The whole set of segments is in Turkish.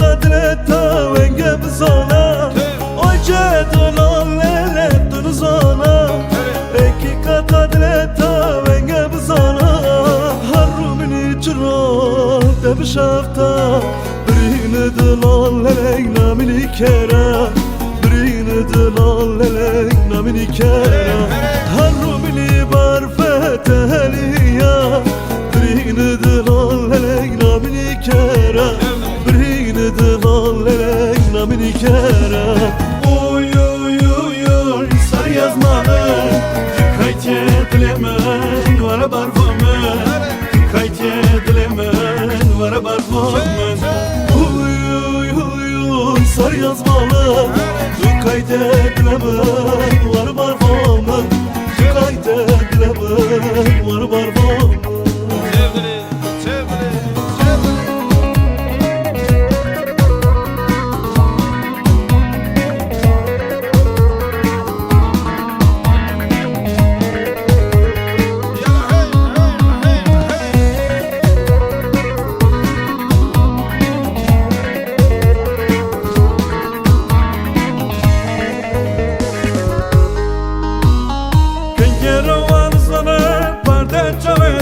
قدرتا وگه بزانا آجه دلال لیلت درزانا اکی قدرتا وگه بزانا هر رو منی جرا دب شفتا برین دلال لیلک نامینی کرا برین دلال لیلک نامینی کرا هر رو منی برفت هلیا برین دلال kere Oy oy oy oy sar yazmanı. Kayte dilemen vara barvamın Kayte dilemen vara barvamın Oy oy oy oy sar yazmalı Kayte dilemen vara barvamın Kayte dilemen vara barvamın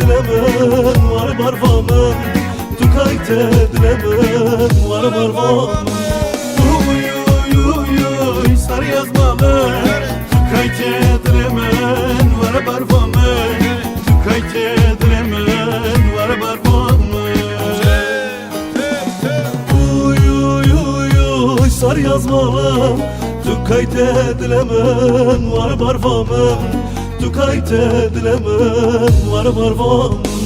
Dilemen var barfamın Tukayte dilemen var barfamın Uy uy uy uy sar yazmalı Tukayte dilemen var barfamın Tukayte dilemen var barfamın Uy uy uy uy sar yazmalım Tukayte dilemen var barfamın Tukayte dilemen var barfamın